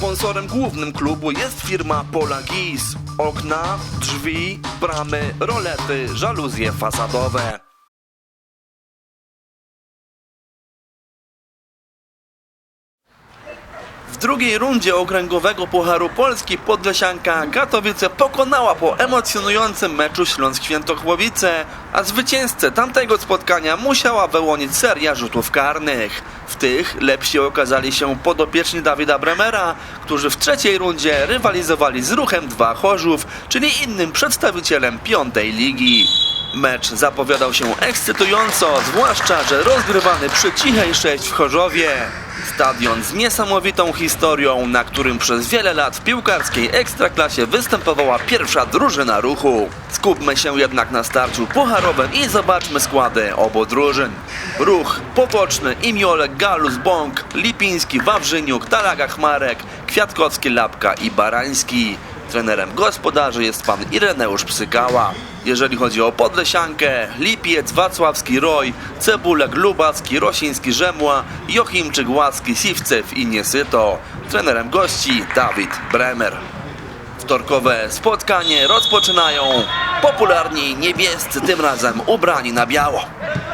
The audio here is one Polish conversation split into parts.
Sponsorem głównym klubu jest firma Pola Gis. Okna, drzwi, bramy, rolety, żaluzje fasadowe. Drugiej rundzie okręgowego Pucharu Polski Podlesianka Katowice pokonała po emocjonującym meczu Śląsk Świętochłowice, a zwycięzcę tamtego spotkania musiała wyłonić seria rzutów karnych. W tych lepsi okazali się podopieczni Dawida Bremera, którzy w trzeciej rundzie rywalizowali z Ruchem 2 Chorzów, czyli innym przedstawicielem piątej ligi. Mecz zapowiadał się ekscytująco, zwłaszcza, że rozgrywany przy Cichej 6 w Chorzowie. Stadion z niesamowitą historią, na którym przez wiele lat w piłkarskiej ekstraklasie występowała pierwsza drużyna ruchu. Skupmy się jednak na starciu pucharowym i zobaczmy składy obu drużyn. Ruch, Potoczny, Imiolek, Galus, Bąk, Lipiński, Wawrzyniuk, Talaga Chmarek, Kwiatkowski, Lapka i Barański. Trenerem gospodarzy jest pan Ireneusz Psykała. Jeżeli chodzi o Podlesiankę, Lipiec, Wacławski, Roj, Cebulek, Lubacki, Rosiński, Rzemła, Jochimczyk, Łaski, Siwcew i Niesyto. Trenerem gości Dawid Bremer. Wtorkowe spotkanie rozpoczynają popularni niebiescy, tym razem ubrani na biało.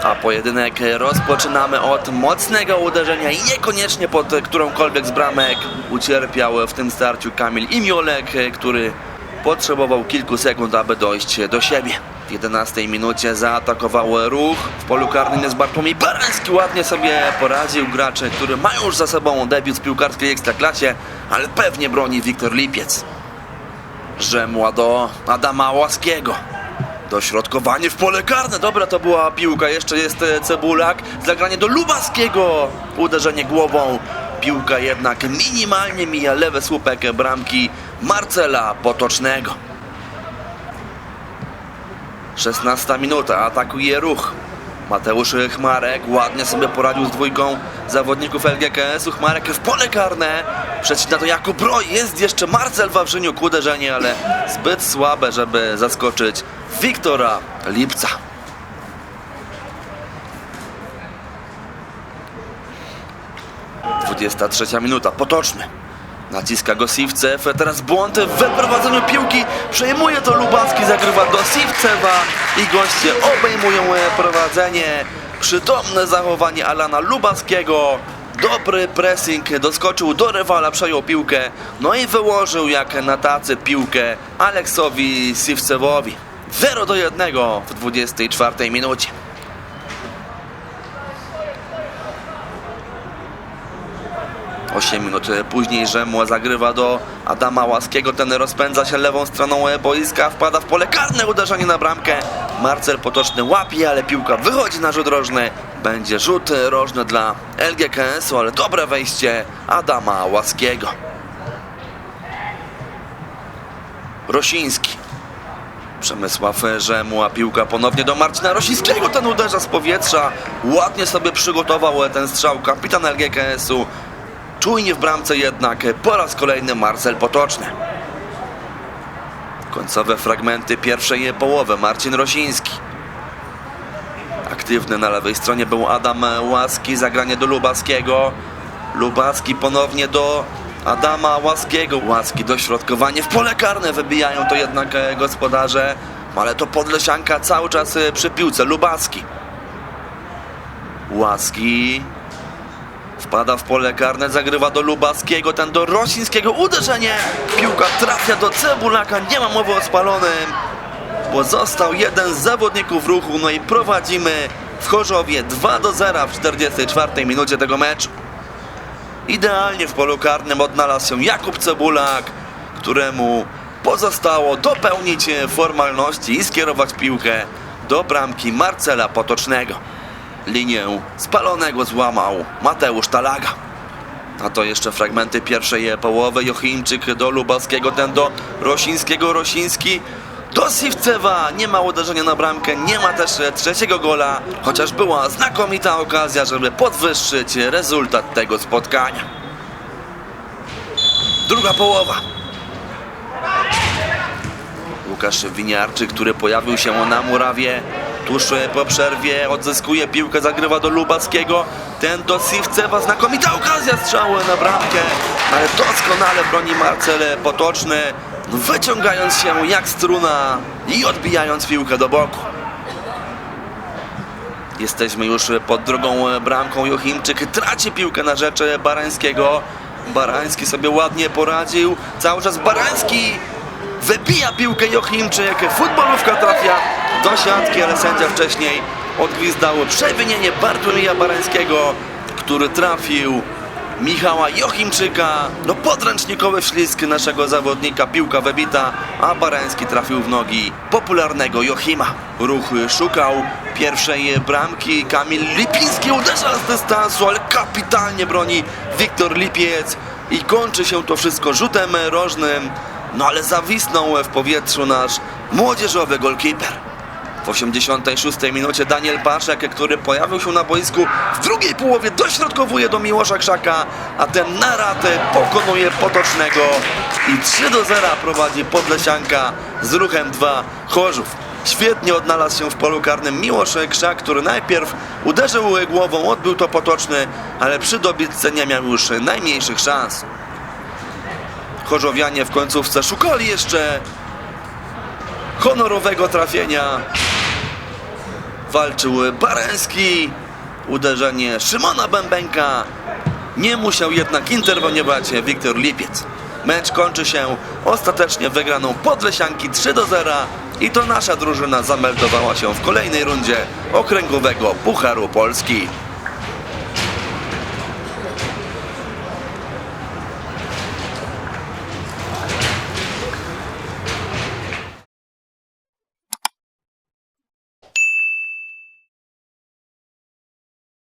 A pojedynek rozpoczynamy od mocnego uderzenia i niekoniecznie pod którąkolwiek z bramek ucierpiał w tym starciu Kamil Imiolek, który potrzebował kilku sekund, aby dojść do siebie. W 11 minucie zaatakował ruch. W polu karnym jest Bartłomiej Barański. Ładnie sobie poradził gracze, który mają już za sobą debiut w piłkarskiej ekstraklasie, ale pewnie broni Wiktor Lipiec. Rzemła do Adama Łaskiego. Dośrodkowanie w pole karne. Dobra, to była piłka. Jeszcze jest e, Cebulak. Zagranie do Lubaskiego. Uderzenie głową. Piłka jednak minimalnie mija lewy słupek bramki Marcela Potocznego. 16 minuta. Atakuje ruch. Mateusz Chmarek ładnie sobie poradził z dwójką zawodników LGKS-u. Chmarek w pole karne. Przecina to Jakub Broj. Jest jeszcze Marcel Wawrzyniuk. Uderzenie, ale zbyt słabe, żeby zaskoczyć Wiktora Lipca. Dwudziesta trzecia minuta. Potoczny. Naciska go Siwcew. Teraz błąd w wyprowadzeniu piłki. Przejmuje to Lubacki. Zagrywa do Siwcewa. I goście obejmują e, prowadzenie. Przytomne zachowanie Alana Lubackiego. Dobry pressing. Doskoczył do rywala. Przejął piłkę. No i wyłożył jak na tacy piłkę Aleksowi Siwcewowi. 0 do 1 w 24 minucie. Osiem minut później Rzemła zagrywa do Adama Łaskiego. Ten rozpędza się lewą stroną boiska, wpada w pole karne, uderzenie na bramkę. Marcel Potoczny łapie, ale piłka wychodzi na rzut rożny. Będzie rzut rożny dla LGKS-u, ale dobre wejście Adama Łaskiego. Rosiński. Przemysław Rzemła, piłka ponownie do Marcina Rosińskiego, ten uderza z powietrza, ładnie sobie przygotował ten strzał kapitan LGKS-u, czujnie w bramce jednak po raz kolejny Marcel Potoczny. Końcowe fragmenty pierwszej połowy, Marcin Rosiński. Aktywny na lewej stronie był Adam Łaski, zagranie do Lubaskiego. Lubacki ponownie do Adama Łaskiego. Łaski dośrodkowanie w pole karne, wybijają to jednak e, gospodarze. Ale to Podlesianka cały czas e, przy piłce. Lubacki. Łaski wpada w pole karne, zagrywa do Lubackiego, ten do Rosińskiego. Uderzenie! Piłka trafia do Cebulaka, nie ma mowy o spalonym bo został jeden z zawodników ruchu, no i prowadzimy w Chorzowie 2 do 0 w 44 minucie tego meczu. Idealnie w polu karnym odnalazł się Jakub Cebulak, któremu pozostało dopełnić formalności i skierować piłkę do bramki Marcela Potocznego. Linię spalonego złamał Mateusz Talaga. A to jeszcze fragmenty pierwszej połowy. Jochimczyk do Lubackiego, ten do Rosińskiego. Rosiński do Siwcewa. Nie ma uderzenia na bramkę, nie ma też trzeciego gola, chociaż była znakomita okazja, żeby podwyższyć rezultat tego spotkania. Druga połowa. Łukasz Winiarczyk, który pojawił się na murawie tuż po przerwie, odzyskuje piłkę, zagrywa do Lubackiego. Ten do Siwcewa znakomita okazja strzału na bramkę, ale doskonale broni Marcel Potoczny, wyciągając się jak struna i odbijając piłkę do boku. Jesteśmy już pod drugą bramką. Jochimczyk traci piłkę na rzecz Barańskiego. Barański sobie ładnie poradził. Cały czas Barański wybija piłkę Jochimczyk. Futbolówka trafia do siatki, ale sędzia wcześniej odgwizdał przewinienie Bartłomieja Barańskiego, który trafił Michała Jochimczyka. No podręcznikowy ślizg naszego zawodnika, piłka wybita, a Barański trafił w nogi popularnego Jochima. Ruch szukał pierwszej bramki, Kamil Lipiński uderza z dystansu, ale kapitalnie broni Wiktor Lipiec i kończy się to wszystko rzutem rożnym, no ale zawisnął w powietrzu nasz młodzieżowy golkiper. W 86 minucie Daniel Paszek, który pojawił się na boisku w drugiej połowie, dośrodkowuje do Miłosza Krzaka, a ten na ratę pokonuje Potocznego i 3 do 0 prowadzi Podlesianka z ruchem 2 Chorzów. Świetnie odnalazł się w polu karnym Miłosz Krzak, który najpierw uderzył głową, odbił to Potoczny, ale przy dobitce nie miał już najmniejszych szans. Chorzowianie w końcówce szukali jeszcze honorowego trafienia. Walczył Bareński. Uderzenie Szymona Bębenka. Nie musiał jednak interweniować Wiktor Lipiec. Mecz kończy się ostatecznie wygraną Podlesianki 3 do 0 i to nasza drużyna zameldowała się w kolejnej rundzie okręgowego Pucharu Polski.